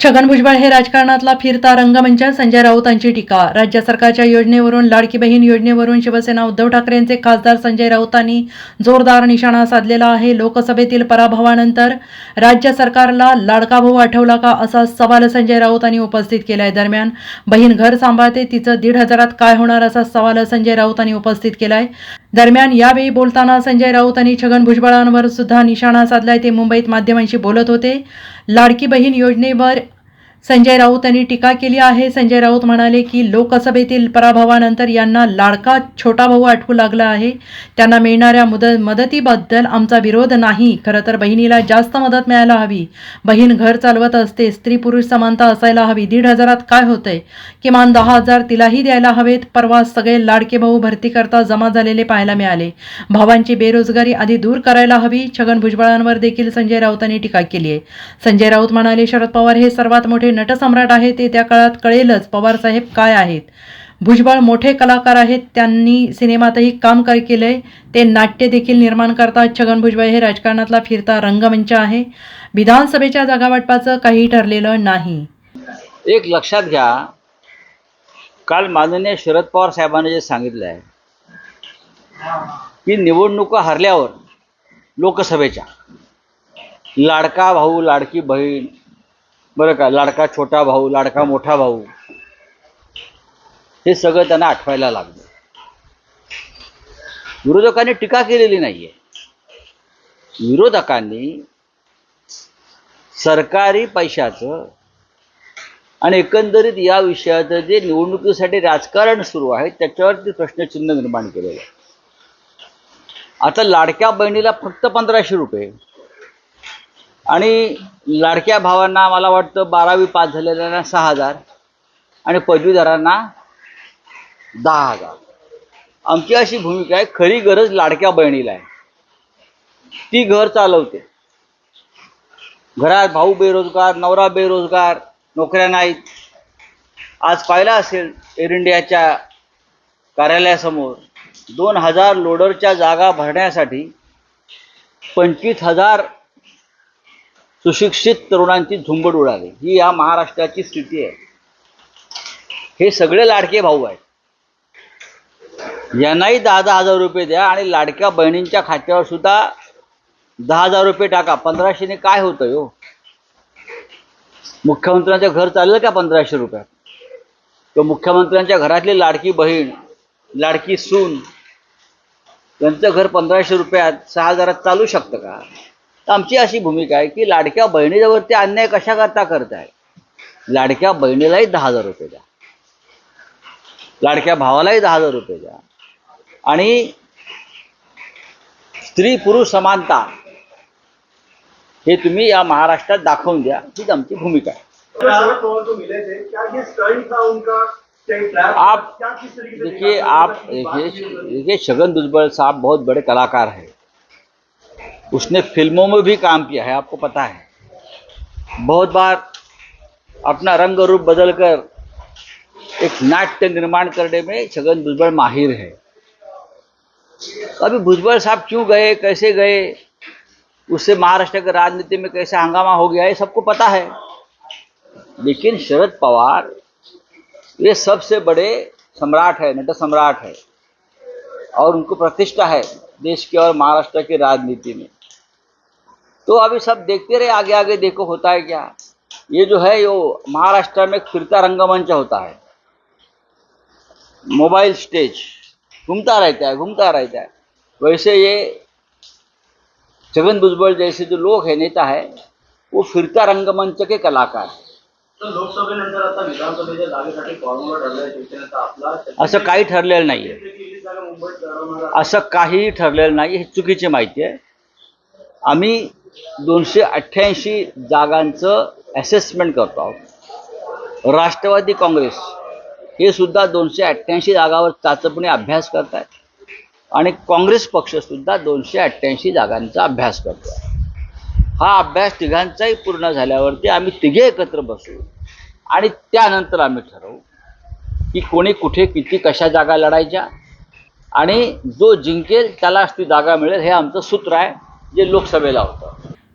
छगन भुजबळ हे राजकारणातला फिरता रंगमंच. संजय राऊतांची टीका. राज्य सरकारच्या योजनेवरून लाडकी बहीण योजनेवरून शिवसेना उद्धव ठाकरेंचे खासदार संजय राऊतांनी जोरदार निशाणा साधलेला आहे. लोकसभेतील पराभवानंतर राज्य सरकारला लाडका भाऊ आठवला का असा सवाल संजय राऊतांनी उपस्थित केला आहे दरम्यान बहीण घर सांभाळते तिचं दीड हजारात काय होणार असा सवाल संजय राऊतांनी उपस्थित केला आहे दरम्यान यावेळी बोलताना संजय राऊत आणि छगन भुजबळांवर सुद्धा निशाणा साधलाय ते मुंबईत माध्यमांशी बोलत होते. लाडकी बहीण योजनेवर संजय राऊत यांनी टीका केली आहे. संजय राऊत म्हणाले की लोकसभेतील पराभवानंतर यांना लाडका छोटा भाऊ आठवू लागला आहे. त्यांना मिळणाऱ्या मुद मदतीबद्दल आमचा विरोध नाही. खरं तर बहिणीला जास्त मदत मिळायला हवी. बहीण घर चालवत असते स्त्री पुरुष समानता असायला हवी. दीड हजारात काय होतंय? किमान दहा हजार तिलाही द्यायला हवेत. परवा सगळे लाडके भाऊ भरती करता जमा झालेले पाहायला मिळाले. भावांची बेरोजगारी आधी दूर करायला हवी. छगन भुजबळांवर देखील संजय राऊतांनी टीका केली आहे. संजय राऊत म्हणाले शरद पवार हे सर्वात मोठे नटसम्राट आहेत ते त्या काळात कळेलच पवार साहेब काय आहेत. भुजबळ मोठे कलाकार आहेत त्यांनी सिनेमातही काम कर केलंय. ते नाट्य देखील निर्माण करतात. छगन भुजबळ हे राजकारणातला फिरता रंगमंच आहे. विधानसभेच्या जागावाटपाचं काही ठरलेलं नाही. एक लक्षात घ्या काल माननीय शरद पवार साहेबांनी जे सांगितलं आहे की निवडणुका हरल्यावर लोकसभेच्या लाडका भाऊ लाडकी बहीण बरं का लाडका छोटा भाऊ लाडका मोठा भाऊ हे सगळं त्यांना आठवायला लागलं. विरोधकांनी टीका केलेली नाही आहे विरोधकांनी सरकारी पैशाचं आणि एकंदरीत या विषयाचं जे निवडणुकीसाठी राजकारण सुरू आहे त्याच्यावरती प्रश्नचिन्ह निर्माण केलेलं आहे. आता लाडक्या बहिणीला फक्त पंधराशे रुपये आणि लाडक्या भावांना मला वाटतं बारावी पास झालेल्यांना सहा हजार आणि पदवीधरांना दहा हजार. आमची अशी भूमिका आहे खरी गरज लाडक्या बहिणीला आहे. ती घर चालवते. घरात भाऊ बेरोजगार नवरा बेरोजगार नोकऱ्या नाहीत. आज पाहिला असेल एअर इंडियाच्या कार्यालयासमोर दोन हजार लोडरच्या जागा भरण्यासाठी पंचवीस हजार सुशिक्षित तरुणांची झुंबड उडाली. ही या महाराष्ट्राची स्थिती आहे. हे सगळे लाडके भाऊ आहेत. यांनाही दहा दहा हजार रुपये द्या आणि लाडक्या बहिणींच्या खात्यावर सुद्धा दहा हजार रुपये टाका. पंधराशेने काय होतं हो मुख्यमंत्र्यांचं घर चाललं का पंधराशे रुपयात? किंवा मुख्यमंत्र्यांच्या घरातली लाडकी बहीण लाडकी सून त्यांचं घर पंधराशे रुपयात सहा हजारात चालू शकतं का? आमची अशी भूमिका आहे की लाडक्या बहिणीवरती अन्याय कशा करता करताय? लाडक्या बहिणीलाही दहा हजार रुपये द्या. लाडक्या भावालाही दहा हजार रुपये द्या. आणि स्त्री पुरुष समानता हे तुम्ही या महाराष्ट्रात दाखवून द्या. हीच आमची भूमिका आहे. आप देखिए आप देखिए देखिए छगन भुजबल साहब बहुत बड़े कलाकार हैं। उसने फ़िल्मों में भी काम किया है, आपको पता है। बहुत बार अपना रंग रूप बदल कर एक नाट्य निर्माण करने में छगन भुजबल माहिर है। अभी भुजबल साहब क्यों गए, कैसे गए, उससे महाराष्ट्र की राजनीति में कैसा हंगामा हो गया, ये सबको पता है। लेकिन शरद पवार, ये सबसे बड़े सम्राट है, नट सम्राट है, और उनको प्रतिष्ठा है देश के और महाराष्ट्र की राजनीति में। तो अभी सब देखते रहे आगे आगे देखो होता है क्या? ये जो है यो महाराष्ट्र में फिरता रंगमंच होता है। मोबाइल स्टेज घूमता रहता है घूमता रहता है। वैसे ये छगन भुजबल जैसे जो लोग हैं नेता है वो फिरता रंगमंच के कलाकार हैं। तर लोकसभेनंतर आता विधानसभेच्या जागेसाठी फॉर्म्युला ठरलाय शिवसेनेचा आपला असं काही ठरलेलं नाही आहे असं काहीही ठरलेलं नाही ही चुकीची माहिती आहे. आम्ही दोनशे अठ्ठ्याऐंशी जागांचं ॲसेसमेंट करतो आहोत. राष्ट्रवादी काँग्रेस हे सुद्धा दोनशे अठ्ठ्याऐंशी जागावर चाचपणे अभ्यास करत आहेत आणि काँग्रेस पक्षसुद्धा दोनशे अठ्ठ्याऐंशी जागांचा अभ्यास करतो आहे हा अभ्यास तिघांचाही पूर्ण झाल्यावरती आम्ही तिघे एकत्र बसू. आणि त्यानंतर आम्ही ठरवू की कोणी कुठे किती कशा जागा लढायच्या. आणि जो जिंकेल त्यालाच ती जागा मिळेल हे आमचं सूत्र आहे जे लोकसभेला होतं.